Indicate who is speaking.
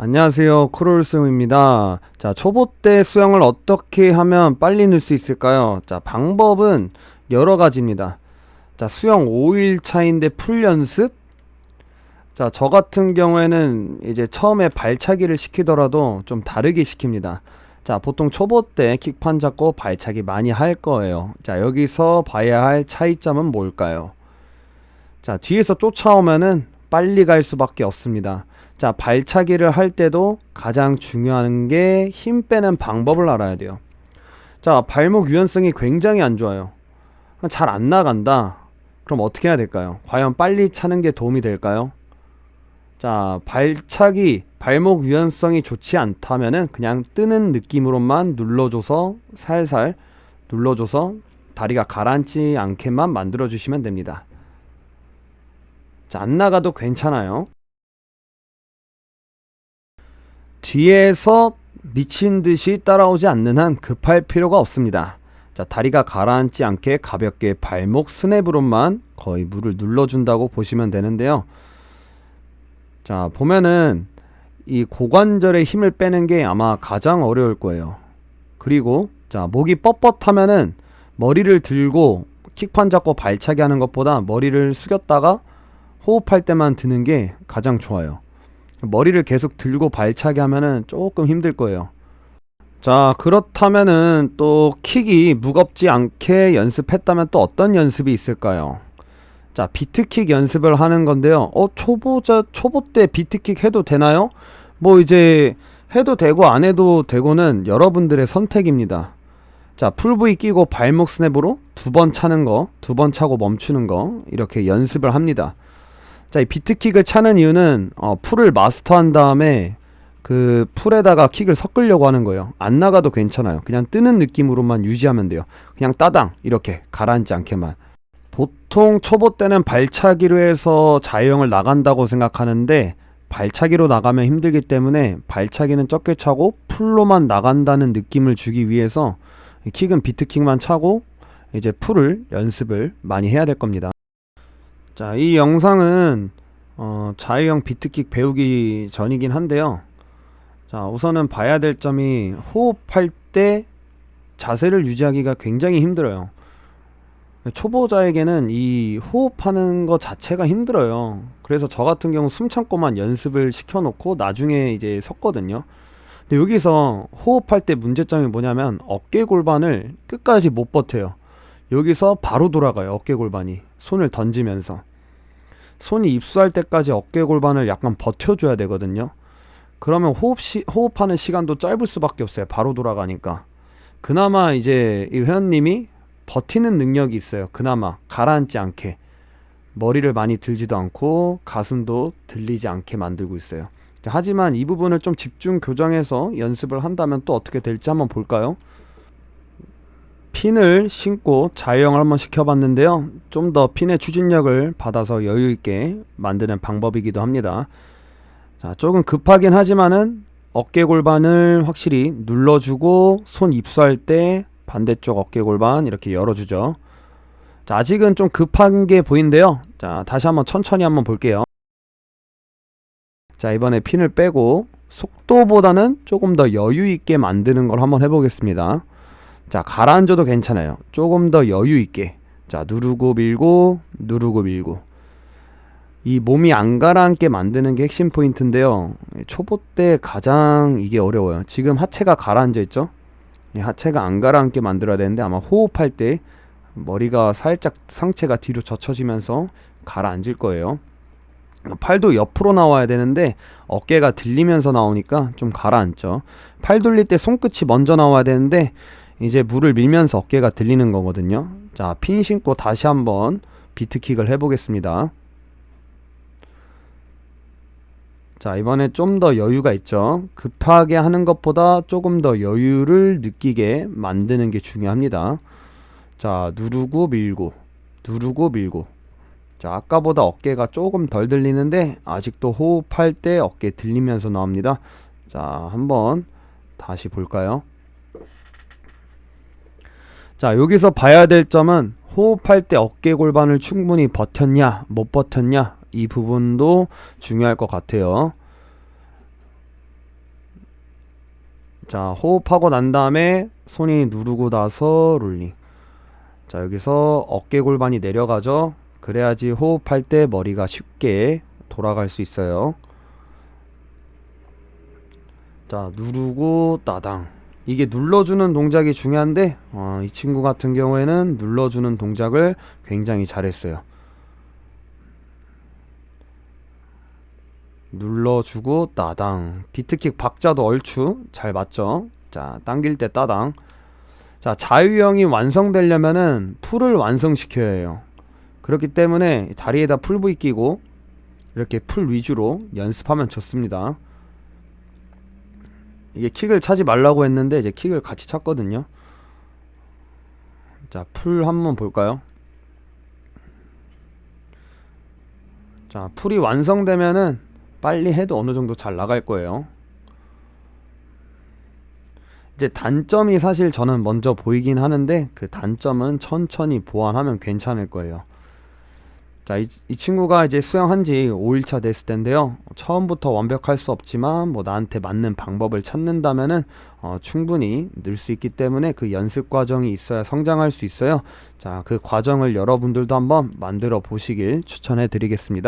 Speaker 1: 안녕하세요. 크롤스입니다. 자, 초보 때 수영을 어떻게 하면 빨리 늘 수 있을까요? 자, 방법은 여러 가지입니다. 자, 수영 5일 차인데 풀 연습? 자, 저 같은 경우에는 이제 처음에 발차기를 시키더라도 좀 다르게 시킵니다. 자, 보통 초보 때 킥판 잡고 발차기 많이 할 거예요. 자, 여기서 봐야 할 차이점은 뭘까요? 자, 뒤에서 쫓아오면은 빨리 갈 수밖에 없습니다. 자, 발차기를 할 때도 가장 중요한 게 힘 빼는 방법을 알아야 돼요. 자, 발목 유연성이 굉장히 안 좋아요. 잘 안 나간다. 그럼 어떻게 해야 될까요? 과연 빨리 차는 게 도움이 될까요? 자, 발차기, 발목 유연성이 좋지 않다면은 그냥 뜨는 느낌으로만 눌러줘서 살살 눌러줘서 다리가 가라앉지 않게만 만들어 주시면 됩니다. 자, 안 나가도 괜찮아요. 뒤에서 미친 듯이 따라오지 않는 한 급할 필요가 없습니다. 자, 다리가 가라앉지 않게 가볍게 발목 스냅으로만 거의 물을 눌러준다고 보시면 되는데요. 자, 보면은 이 고관절에 힘을 빼는 게 아마 가장 어려울 거예요. 그리고 자, 목이 뻣뻣하면은 머리를 들고 킥판 잡고 발차기 하는 것보다 머리를 숙였다가 호흡할 때만 드는 게 가장 좋아요. 머리를 계속 들고 발차기 하면은 조금 힘들 거예요. 자, 그렇다면은 또 킥이 무겁지 않게 연습했다면 또 어떤 연습이 있을까요? 자, 비트킥 연습을 하는 건데요. 어, 초보자, 초보 때 비트킥 해도 되나요? 뭐 이제 해도 되고 안 해도 되고는 여러분들의 선택입니다. 자, 풀브이 끼고 발목 스냅으로 두 번 차는 거, 두 번 차고 멈추는 거, 이렇게 연습을 합니다. 자, 이 비트킥을 차는 이유는 어, 풀을 마스터한 다음에 그 풀에다가 킥을 섞으려고 하는 거예요. 안 나가도 괜찮아요. 그냥 뜨는 느낌으로만 유지하면 돼요. 그냥 따당 이렇게 가라앉지 않게만. 보통 초보 때는 발차기로 해서 자유형을 나간다고 생각하는데 발차기로 나가면 힘들기 때문에 발차기는 적게 차고 풀로만 나간다는 느낌을 주기 위해서 킥은 비트킥만 차고 이제 풀을 연습을 많이 해야 될 겁니다. 자, 이 영상은 어, 자유형 비트킥 배우기 전이긴 한데요. 자, 우선은 봐야 될 점이 호흡할 때 자세를 유지하기가 굉장히 힘들어요. 초보자에게는 이 호흡하는 것 자체가 힘들어요. 그래서 저 같은 경우 숨 참고만 연습을 시켜놓고 나중에 이제 섰거든요. 근데 여기서 호흡할 때 문제점이 뭐냐면 어깨 골반을 끝까지 못 버텨요. 여기서 바로 돌아가요. 어깨 골반이. 손을 던지면서. 손이 입수할 때까지 어깨 골반을 약간 버텨줘야 되거든요. 그러면 호흡 시, 호흡하는 시간도 짧을 수밖에 없어요. 바로 돌아가니까. 그나마 이제 이 회원님이 버티는 능력이 있어요. 그나마 가라앉지 않게 머리를 많이 들지도 않고 가슴도 들리지 않게 만들고 있어요. 자, 하지만 이 부분을 좀 집중 교정해서 연습을 한다면 또 어떻게 될지 한번 볼까요? 핀을 신고 자유형을 한번 시켜봤는데요. 좀 더 핀의 추진력을 받아서 여유 있게 만드는 방법이기도 합니다. 자, 조금 급하긴 하지만은 어깨 골반을 확실히 눌러주고 손 입수할 때 반대쪽 어깨 골반 이렇게 열어주죠. 자, 아직은 좀 급한 게 보이는데요. 자, 다시 한번 천천히 한번 볼게요. 자, 이번에 핀을 빼고 속도보다는 조금 더 여유 있게 만드는 걸 한번 해보겠습니다. 자, 가라앉아도 괜찮아요. 조금 더 여유 있게. 자, 누르고 밀고, 누르고 밀고. 이 몸이 안 가라앉게 만드는 게 핵심 포인트인데요. 초보 때 가장 이게 어려워요. 지금 하체가 가라앉아 있죠? 이 하체가 안 가라앉게 만들어야 되는데 아마 호흡할 때 머리가 살짝 상체가 뒤로 젖혀지면서 가라앉을 거예요. 팔도 옆으로 나와야 되는데 어깨가 들리면서 나오니까 좀 가라앉죠. 팔 돌릴 때 손끝이 먼저 나와야 되는데 이제 물을 밀면서 어깨가 들리는 거거든요. 자, 핀 신고 다시 한번 비트킥을 해보겠습니다. 자, 이번에 좀 더 여유가 있죠. 급하게 하는 것보다 조금 더 여유를 느끼게 만드는 게 중요합니다. 자, 누르고 밀고, 누르고 밀고. 자, 아까보다 어깨가 조금 덜 들리는데 아직도 호흡할 때 어깨 들리면서 나옵니다. 자, 한번 다시 볼까요? 자, 여기서 봐야 될 점은 호흡할 때 어깨 골반을 충분히 버텼냐, 못 버텼냐, 이 부분도 중요할 것 같아요. 자, 호흡하고 난 다음에 손이 누르고 나서 롤링. 자, 여기서 어깨 골반이 내려가죠. 그래야지 호흡할 때 머리가 쉽게 돌아갈 수 있어요. 자, 누르고 따당. 이게 눌러주는 동작이 중요한데, 어, 이 친구 같은 경우에는 눌러주는 동작을 굉장히 잘했어요. 눌러주고 따당. 비트킥 박자도 얼추 잘 맞죠? 자, 당길 때 따당. 자, 자유형이 완성되려면은 풀을 완성시켜야 해요. 그렇기 때문에 다리에다 풀 부위 끼고 이렇게 풀 위주로 연습하면 좋습니다. 이게 킥을 차지 말라고 했는데 이제 킥을 같이 찼거든요. 자, 풀 한번 볼까요? 자, 풀이 완성되면은 빨리 해도 어느 정도 잘 나갈 거예요. 이제 단점이 사실 저는 먼저 보이긴 하는데 그 단점은 천천히 보완하면 괜찮을 거예요. 자, 이, 이 친구가 이제 수영한 지 5일차 됐을 텐데요. 처음부터 완벽할 수 없지만 뭐 나한테 맞는 방법을 찾는다면은 어, 충분히 늘 수 있기 때문에 그 연습 과정이 있어야 성장할 수 있어요. 자, 그 과정을 여러분들도 한번 만들어 보시길 추천해 드리겠습니다.